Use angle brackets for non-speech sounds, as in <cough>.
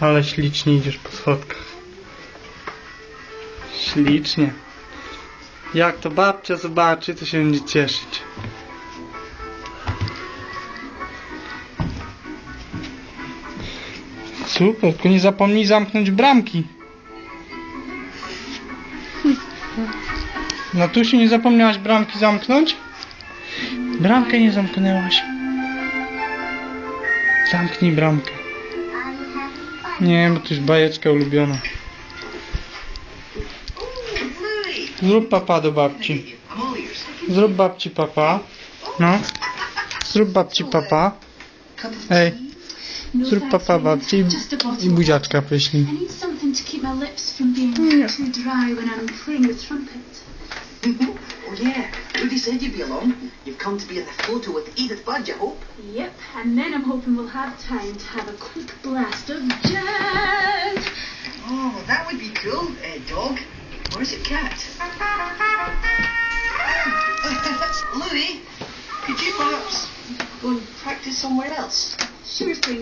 Ale ślicznie idziesz po schodkach. Ślicznie. Jak to babcia zobaczy, to się będzie cieszyć. Super, tylko nie zapomnij zamknąć bramki. No tu się nie zapomniałaś bramki zamknąć? Bramkę nie zamknęłaś. Zamknij bramkę. Nie, bo to już bajeczka ulubiona. Zrób papa do babci. Zrób babci papa. No. Zrób babci papa. Ej, No zrób papa babci i buziaczka wyślij. I need something to keep my lips from being Yeah. too dry when I'm playing the trumpet. yeah, Rudy said you'd be along. You've come to be in the photo with Edith Budge, I hope. Yep, and then I'm hoping we'll have time to have a quick blast of jazz. Oh, that would be cool, uh, dog. Or is it cat? <laughs> Louis, could you perhaps go and practice somewhere else? Sure thing.